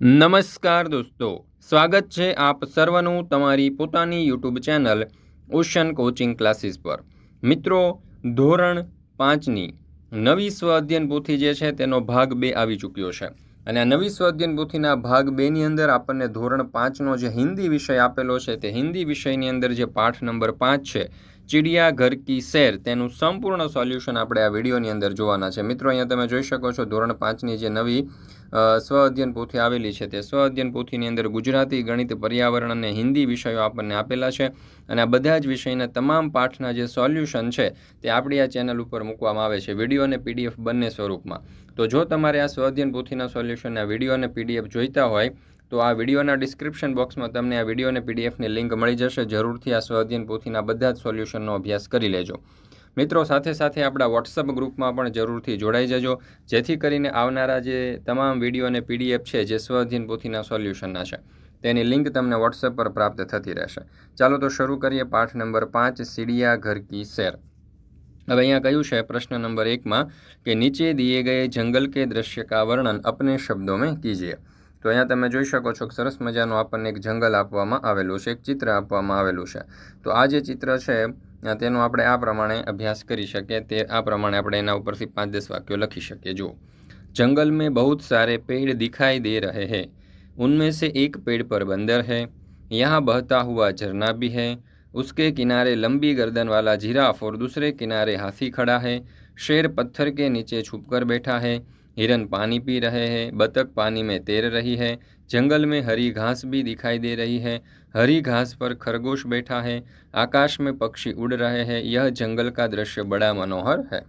નમસ્કાર દોસ્તો, સ્વાગત છે આપ સર્વનું તમારી પોતાની YouTube channel ocean coaching classes પર. મિત્રો, ધોરણ પાંચની નવી અધ્યયન પોથી જે છે તેનો ભાગ બે આવી ચૂક્યો છે. અને આ નવી અધ્યયન પોથીના ભાગ બેની અંદર આપણને ધોરણ પાંચનો જે હિન્દી વિષય આપેલો છે તે હિન્દી વિષયની અંદર જે પાઠ નંબર પાંચ છે, ચિડિયા ઘર કી શેર, તેનું સંપૂર્ણ સોલ્યુશન આપણે આ વિડીયોની અંદર જોવાના છે. મિત્રો, અહીંયા તમે જોઈ શકો છો ધોરણ પાંચની જે નવી સ્વ અધ્યયન પોથી આવેલી છે તે સ્વ અધ્યયન પોથીની અંદર ગુજરાતી, ગણિત, પર્યાવરણ અને હિન્દી વિષયો આપણને આપેલા છે અને આ બધા જ વિષયના તમામ પાઠના જે સોલ્યુશન છે તે આપણી આ ચેનલ ઉપર મૂકવામાં આવે છે વીડિયો અને પીડીએફ બંને સ્વરૂપમાં. તો જો તમારે આ સ્વ અધ્યયન પોથીના સોલ્યુશનના વીડિયો અને પીડીએફ જોઈતા હોય, તો આ વિડીયોના ડિસ્ક્રિપ્શન બોક્સમાં તમને આ વીડિયો અને પીડીએફની લિંક મળી જશે. જરૂરથી આ સ્વાધ્યન પોથીના બધા જ સોલ્યુશનનો અભ્યાસ કરી લેજો. મિત્રો, સાથે સાથે આપણા વોટ્સઅપ ગ્રુપમાં પણ જરૂરથી જોડાઈ જજો. જેથી કરીને આવનારા જે તમામ વીડિયો અને પીડીએફ છે, જે સ્વાધીન પોથીના સોલ્યુશનના છે, તેની લિંક તમને વોટ્સઅપ પર પ્રાપ્ત થતી રહેશે. ચાલો તો શરૂ કરીએ પાઠ નંબર પાંચ, સીડિયા ઘર કી શેર. હવે અહીંયા કહ્યું છે? પ્રશ્ન નંબર એકમાં કે નીચે દિए ગયે જંગલ કે દ્રશ્ય કા વર્ણન અપને શબ્દો મેં કીજીએ. તો અહીંયા તમે જોઈ શકો છો કે સરસ મજાનું આપણને એક જંગલ આપવામાં આવેલું છે, એક ચિત્ર આપવામાં આવેલું છે. તો આ જે ચિત્ર છે તેનો આપણે આ પ્રમાણે અભ્યાસ કરી શકીએ તે આ પ્રમાણે આપણે એના ઉપરથી પાંચ દસ વાક્યો લખી શકીએ જુઓ जंगल में बहुत सारे पेड़ दिखाई दे रहे हैं उनमें से एक पेड़ पर बंदर है यहाँ बहता हुआ झरना भी है उसके किनारे लंबी गर्दन वाला जिराफ और दूसरे किनारे हाथी खड़ा है शेर पत्थर के नीचे छुपकर बैठा है हिरन पानी पी रहे हैं बतख पानी में तैर रही है जंगल में हरी घास भी दिखाई दे रही है। हरी घास पर खरगोश बैठा है। आकाश में पक्षी उड़ रहे हैं। यह जंगल का दृश्य बड़ा मनोहर है।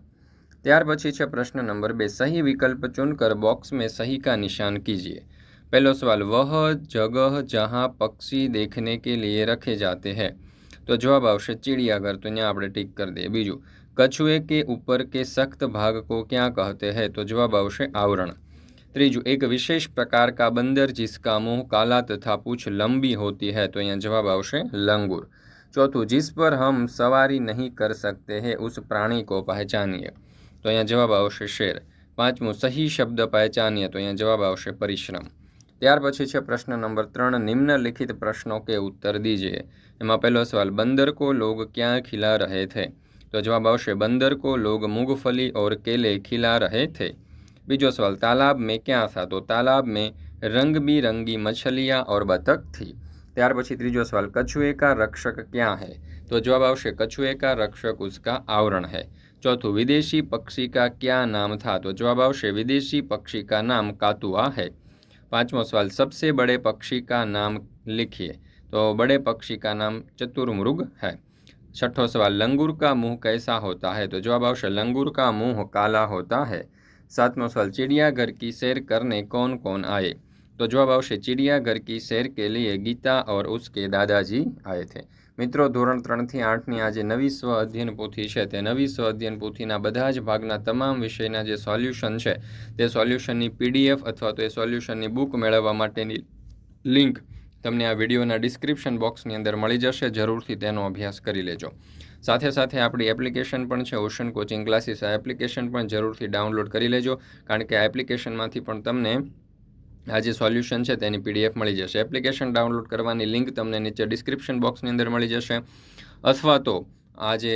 त्यार पी छ प्रश्न नंबर बे। सही विकल्प चुनकर बॉक्स में सही का निशान कीजिए। पहला सवाल, वह जगह जहाँ पक्षी देखने के लिए रखे जाते हैं? तो जवाब आवश्यक चिड़ियाघर तो यहाँ आप टिक कर दिए बीजू, कछुए के ऊपर के सख्त भाग को क्या कहते हैं? तो जवाब आवरण। त्रीजू, एक विशेष प्रकार का बंदर जिसका मुँह काला तथा पूछ लंबी होती है तो यहाँ जवाब आवश्य लंगूर। चौथो, जिस पर हम सवारी नहीं कर सकते हैं, उस प्राणी को पहचानिए। तो यहाँ जवाब आशे शेर। पांचमो, सही शब्द पहचानिए तो यहाँ जवाब आशे परिश्रम। त्यार पी प्रश्न नंबर तरण, निम्नलिखित प्रश्नों के उत्तर दीजिए। एम पहला सवाल, बंदर को लोग क्या खिला रहे थे? तो जवाब आवश्य बंदर को लोग मूंगफली और केले खिला रहे थे। बीजों सवाल तालाब में क्या था तो तालाब में रंग बिरंगी मछलियाँ और बतख थी त्यार પછી तीजो सवाल कछुए का रक्षक क्या है तो जवाब આવશે कछुए का रक्षक उसका आवरण है चौथों विदेशी पक्षी का क्या नाम था तो जवाब आवश्य विदेशी पक्षी का नाम कातुआ है पांचवा सवाल सबसे बड़े पक्षी का नाम लिखिए तो बड़े पक्षी का नाम चतुर्मृग है छठो सवाल लंगूर का मुँह कैसा होता है तो जवाब आवश्य लंगूर का मुँह काला होता है સાતમો સવાલ ચિડિયાઘર કી શેર કરને કોન કોન આયે? તો જવાબ આવશે ચિડિયાઘર કી શેર કે લીએ ગીતા ઓર ઉસકે દાદાજી આયે થે. મિત્રો, ધોરણ ત્રણથી આઠની આજે નવી સ્વ અધ્યયન પોથી છે, તે નવી સ્વ અધ્યયન પોથીના બધા જ ભાગના તમામ વિષયના જે સોલ્યુશન છે, તે સોલ્યુશનની પીડીએફ અથવા તો એ સોલ્યુશનની બુક મેળવવા માટેની લિંક તમને આ વિડીયોના ડિસ્ક્રિપ્શન બોક્સની અંદર મળી જશે. જરૂરથી તેનો અભ્યાસ કરી લેજો. સાથે સાથે આપણી એપ્લિકેશન પણ છે ઓશન કોચિંગ ક્લાસીસ આ એપ્લિકેશન પણ જરૂરથી ડાઉનલોડ કરી લેજો. કારણ કે આ એપ્લિકેશનમાંથી પણ તમને આ જે સોલ્યુશન છે તેની પીડીએફ મળી જશે. એપ્લિકેશન ડાઉનલોડ કરવાની લિંક તમને નીચે ડિસ્ક્રિપ્શન બોક્સની અંદર મળી જશે. અથવા તો આ જે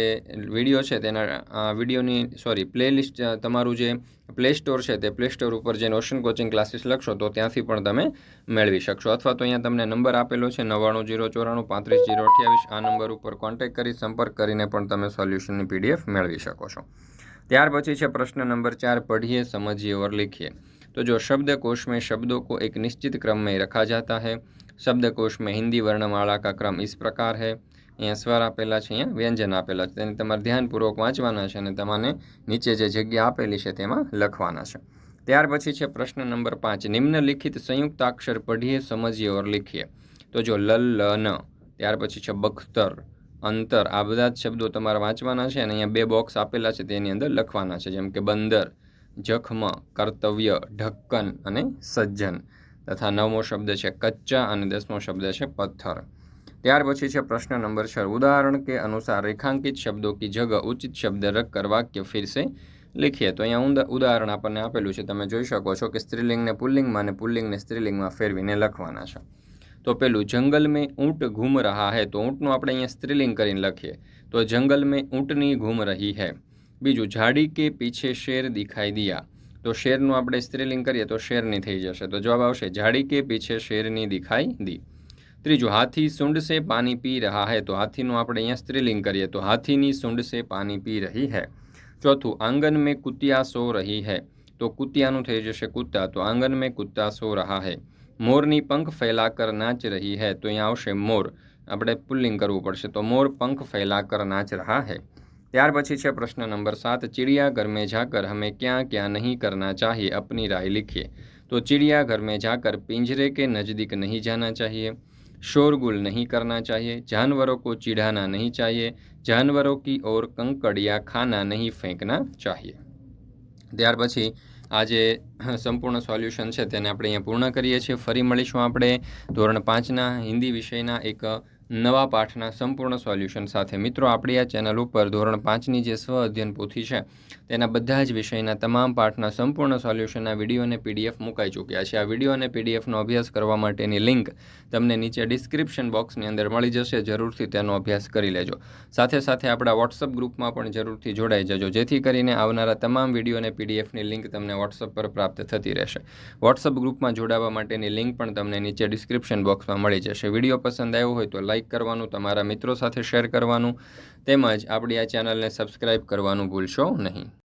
વિડીયો છે તેના વિડીયોની સોરી પ્લેલિસ્ટ તમારું જે પ્લે સ્ટોર છે તે પ્લે સ્ટોર ઉપર જે ઓશન કોચિંગ ક્લાસીસ લખશો તો ત્યાંથી પણ તમે મેળવી શકશો અથવા તો અહીંયા તમને નંબર આપેલો છે નવ્વાણું જીરો ચોરાણું પાંત્રીસ જીરો અઠ્યાવીસ આ નંબર ઉપર કોન્ટેક્ટ કરી સંપર્ક કરીને પણ તમે સોલ્યુશનની પીડીએફ મેળવી શકો છો ત્યાર પછી છે પ્રશ્ન નંબર ચાર પઢીએ સમજીએ ઓર लिखिए तो जो शब्दकोश में शब्दों को एक निश्चित क्रम में रखा जाता है शब्दकोश में हिंदी वर्णमाला का क्रम इस प्रकार है અહીંયા સ્વર આપેલા છે, અહીંયા વ્યંજન આપેલા છે. તેને તમારે ધ્યાનપૂર્વક વાંચવાના છે અને તમારે નીચે જે જગ્યા આપેલી છે તેમાં લખવાના છે. ત્યાર પછી છે પ્રશ્ન નંબર પાંચ. નિમ્નલિખિત સંયુક્તાક્ષર પઢીએ, સમજીએ ઓર લીખીએ. તો જો લ લ ન ત્યાર પછી છે બખ્તર, અંતર, આ બધા જ શબ્દો તમારે વાંચવાના છે અને અહીંયા બે બોક્સ આપેલા છે તેની અંદર લખવાના છે. જેમ કે બંદર, જખમ, કર્તવ્ય, ઢક્કન અને સજ્જન. તથા નવમો શબ્દ છે કચ્ચા અને દસમો શબ્દ છે પથ્થર. ત્યાર પછી છે પ્રશ્ન નંબર છ ઉદાહરણ કે અનુસાર રેખાંકિત શબ્દો કી જગ્યા ઉચિત શબ્દ રખકર વાક્ય ફિર સે લખીએ. તો અહીંયા ઉદાહરણ આપણને આપેલું છે. તમે જોઈ શકો છો કે સ્ત્રીલિંગને પુલ્લિંગમાં અને પુલ્લિંગને સ્ત્રીલિંગમાં ફેરવીને લખવાના છે. તો પેલું, જંગલ મેં ઊંટ ઘૂમ રહા હે. તો ઊંટનું આપણે અહીંયા સ્ત્રીલિંગ કરીને લખીએ. તો જંગલ મેં ઊંટની ઘૂમ રહી હે. બીજું, ઝાડી કે પીછે શેર દિખાઈ દિયા. તો શેરનું આપણે સ્ત્રીલિંગ કરીએ તો શેરની થઈ જશે. તો જવાબ આવશે, ઝાડી કે પીછે શેરની દિખાઈ દી. ત્રીજું, હાથી સૂંડ સે પાણી પી રહ્યા હૈ. તો હાથીનું આપણે અહીંયા સ્ત્રીલિંગ કરીએ. તો હાથીની સૂંડ સે પાણી પી રહી હૈ. ચોથું, આંગન મેં કુતિયા સો રહી હૈ. તો કુતિયાનું થઈ જશે કુત્તા તો આંગન મેં કુત્તા સો રહા હૈ. મોરની પંખ ફેલા કર નાચ રહી હૈ. તો અહીંયા આવશે મોર. આપણે પુલ્લિંગ કરવું પડશે. તો મોર પંખ ફેલા કર નાચ રહા હૈ. ત્યાર પછી છે પ્રશ્ન નંબર સાત. ચિડિયા ઘર મેં જાકર હમે ક્યાં ક્યાં નહીં કરના ચાહીએ? અપની રાય લિખીએ. તો ચિડિયા મેં જાકર પિંજરે કે નજદીક નહીં જાના ચાહીએ? शोरगुल नहीं करना चाहिए जानवरों को चिढ़ाना नहीं चाहिए जानवरों की ओर कंकड़िया खाना नहीं फेंकना चाहिए ત્યાર પછી આ જે સંપૂર્ણ સોલ્યુશન છે તેને આપણે અહીંયા પૂર્ણ કરીએ છીએ ફરી મળીશું આપણે ધોરણ પાંચના હિન્દી વિષયના એક નવા પાઠના સંપૂર્ણ સોલ્યુશન સાથે. મિત્રો, આપણી આ ચેનલ ઉપર ધોરણ પાંચની જે સ્વ અધ્યયન પોથી છે, તેના બધા જ વિષયના તમામ પાઠના સંપૂર્ણ સોલ્યુશનના વીડિયો અને પીડીએફ મુકાઈ ચૂક્યા છે. આ વીડિયો અને પીડીએફનો અભ્યાસ કરવા માટેની લિંક તમને નીચે ડિસ્ક્રિપ્શન બોક્સની અંદર મળી જશે. જરૂરથી તેનો અભ્યાસ કરી લેજો. સાથે સાથે આપણા વોટ્સઅપ ગ્રુપમાં પણ જરૂરથી જોડાઈ જજો. જેથી કરીને આવનારા તમામ વીડિયો અને પીડીએફની લિંક તમને વોટ્સઅપ પર પ્રાપ્ત થતી રહેશે. વોટ્સઅપ ગ્રુપમાં જોડાવા માટેની લિંક પણ તમને નીચે ડિસ્ક્રિપ્શન બોક્સમાં મળી જશે. વીડિયો પસંદ આવ્યો હોય તો લાઇક કરવાનું, તમારા મિત્રો સાથે શેર કરવાનું, તેમજ આપણી આ ચેનલને સબસ્ક્રાઈબ કરવાનું ભૂલશો નહીં.